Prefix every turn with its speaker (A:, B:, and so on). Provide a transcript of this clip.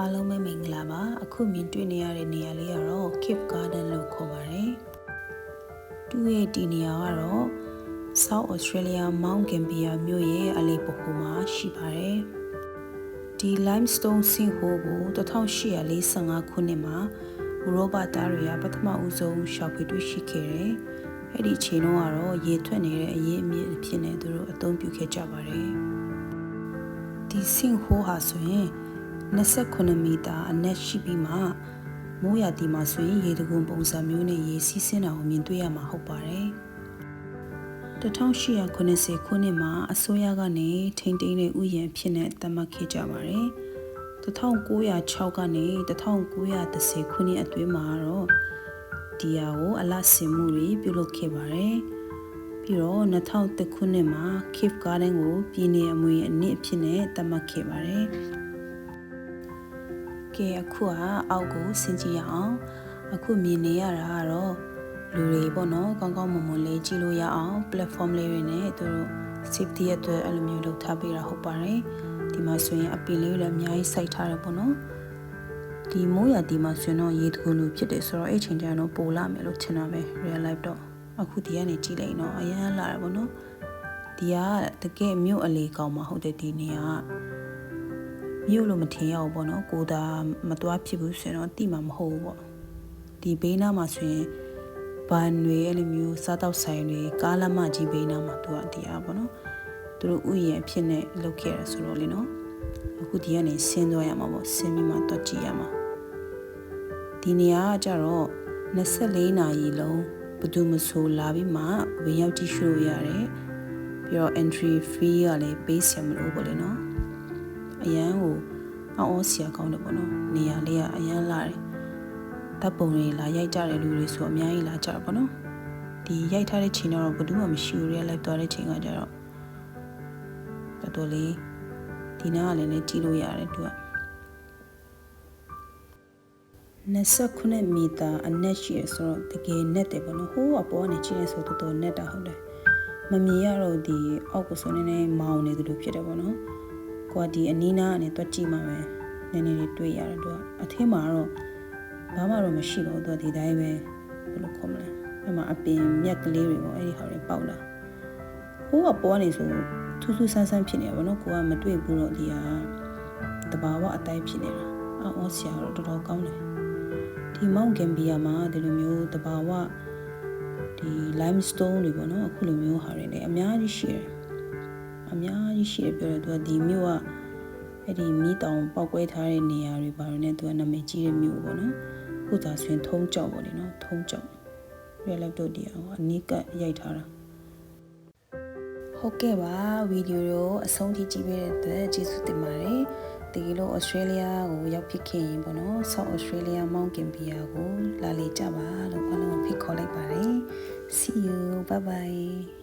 A: အားလုံးပဲမင်္ဂလာပါအခုမြင်တွေ့နေရတဲ့နေရာလေးကတော့ Cape Garden လို့ခေါ်ပါတယ်သူ့ရဲ့ဒီနေရာကတော့ South Australia Mount Gambier မြို့ရဲ့အလေးပခုမှာရှိပါတယ်ဒီ limestone sink hole ကို1845ခုနှစ်မှာဥရောပသားတွေကပထမဦးဆုံးရှာဖွေတွေ့ရှိခဲ့တယ်အဲ့ဒီအချိန်တုန်းကတော့ရေထွက်နေတဲ့အရေးအမြစ်အဖြစ်နဲ့သူတို့အသုံးပြုခဲ့ကြပါတယ်ဒီ sink hole ဟာဆိုရင် 29မီတာအနက်ရှိပြီးမှမိုးရာသီမှာဆိုရင်ရေတံခွန်ပုံစံမျိုးနဲ့ရေစီးဆင်းတာကိုမြင်တွေ့ရမှာဟုတ်ပါတယ်1890ခုနှစ်မှာအစိုးရကနေထိန်းသိမ်းတဲ့ဥယျာဉ်ဖြစ်နေသတ်မှတ်ခဲ့ကြပါတယ်1906ကနေ1910ခုနှစ်အတွင်းမှာတော့ဒီယာကိုအလတ်စင်မှုတွေပြုလုပ်ခဲ့ပါတယ်ပြီးတော့2001ခုနှစ်မှာ Cape Garden ကိုပြည်내အမွေအနှစ်အဖြစ်နဲ့သတ်မှတ်ခဲ့ပါတယ် ကဲအခုကအောက်ကိုဆင်းကြည့်ရအောင်အခုမြင်နေရတာကတော့လူတွေပေါ့နော်ကောင်းကောင်းမွန်မွန်လေးကြည့်လို့ရအောင် platform လေးတွေနဲ့သူတို့ safety အတွက်အဲ့လိုမျိုးလုပ်ထားပေးတာဟုတ်ပါတယ်ဒီမှာဆိုရင်အပင်လေးတွေလည်းအများကြီးစိုက်ထားတယ်ပေါ့နော်ဒီမိုးရဒီမှာဆိုရင်တော့ရေတကူလူဖြစ်တယ်ဆိုတော့အဲ့ချိန်ကျတော့ပိုလာမယ်လို့ထင်တာပဲ real life တော့အခုဒီကနေကြည့်လိုက်တော့အရန်လာတယ်ပေါ့နော်ဒီကတကယ်မြို့အလေကောင်းမှာဟုတ်တယ်ဒီနေရာက မြို့လို့မထင်ရဘူးပေါ့နော်ကိုသာမသွားဖြစ်ဘူးဆိုရင်တော့တိမှာမဟုတ်ဘူးပေါ့ဒီဘေးနားမှာဆိုရင်ဘန်တွေအဲ့လိုမျိုးစားတောက်ဆိုင်တွေကားလမ်းမကြီးဘေးနားမှာသူကတရားပေါ့နော်သူတို့ဥယျာဉ်အဖြစ်နဲ့လုပ်ခဲ့ရဆိုတော့လေနော်အခုဒီကနေဆင်းသွားရမှာပေါ့ဆင်းပြီးမှတွက်ကြည့်ရမှာဒီနေရာကကြတော့24နာရီလုံးဘယ်သူမဆိုလာပြီးမှဝင်ရောက်ကြည့်ရှုလို့ရတယ်ပြီးတော့ entry fee ကလည်းပေးစရာမလိုဘူးလေနော် အရန်ကိုအောင်းဆရာကောင်းတယ်ပေါ့နော်နေရာလေးကအရန်လာတယ်တပ်ပုံတွေလာရိုက်ကြတဲ့လူတွေဆိုအများကြီးလာကြတာပေါ့နော်ဒီရိုက်ထားတဲ့ချိန်တော့ဘယ်သူမှမရှိဘူးရဲလိုက်သွားတဲ့ချိန်ကကြတော့တော်တော်လေးဒီနားကလည်းလည်းကြည့်လို့ရတယ်သူက29မီတာအနက်ရှိရဆိုတော့တကယ်နဲ့တယ်ပေါ့နော်ဟိုးအပေါ်ကနေကြည့်ရဆိုတော်တော်နဲ့တာဟုတ်တယ်မမြင်ရတော့ဒီအောက်ကိုဆိုနေနေမောင်းနေသလိုဖြစ်တယ်ပေါ့နော် ကိုကဒီအနီးနားကနေတွက်ကြည့်မှပဲနည်းနည်းလေးတွေ့ရတယ်သူကအထင်းမှာတော့ဘာမှတော့မရှိတော့သူကဒီတိုင်းပဲဘယ်လိုခေါ်မလဲအဲ့မှာအပင်မြက်ကလေးတွေပေါ့အဲ့ဒီဟာတွေပေါက်လာဟိုးကပေါ်နေဆိုထူးထူးဆန်းဆန်းဖြစ်နေပါတော့ကိုကမတွေ့ဘူးတော့ဒီဟာတဘာဝအတိုင်းဖြစ်နေတာအော်ဆရာတော့တော်တော်ကောင်းတယ်ဒီမောင်ဂမ်ဘီယာမှာဒီလိုမျိုးတဘာဝဒီ limestone တွေပေါ့နော်အခုလိုမျိုးဟာတွေလည်းအများကြီးရှိတယ် အများကြီးရှိတယ်ပြောတယ်သူကဒီမြို့ကအဲ့ဒီမိတောင်ပောက်ကွဲထားတဲ့နေရာတွေဘာလို့လဲသူကနာမည်ကြီးတဲ့မြို့ပေါ့နော်ခုသာဆိုရင်ထုံးကြောက်ပေါ့လေနော်ထုံးကြောက်ပြလက်တော့ဒီအောင်အနိကရိုက်ထားတာဟုတ်ကဲ့ပါဗီဒီယိုကိုအဆုံးထိကြည့်ပေးတဲ့အတွက်ကျေးဇူးတင်ပါတယ်တကယ်လို့ Australia ကိုရောက်ဖြစ်ခဲ့ရင်ပေါ့နော် South Australia Mount Gambier ကိုလာလေကြပါလို့အားလုံးဖိတ်ခေါ်လိုက်ပါတယ် see you bye bye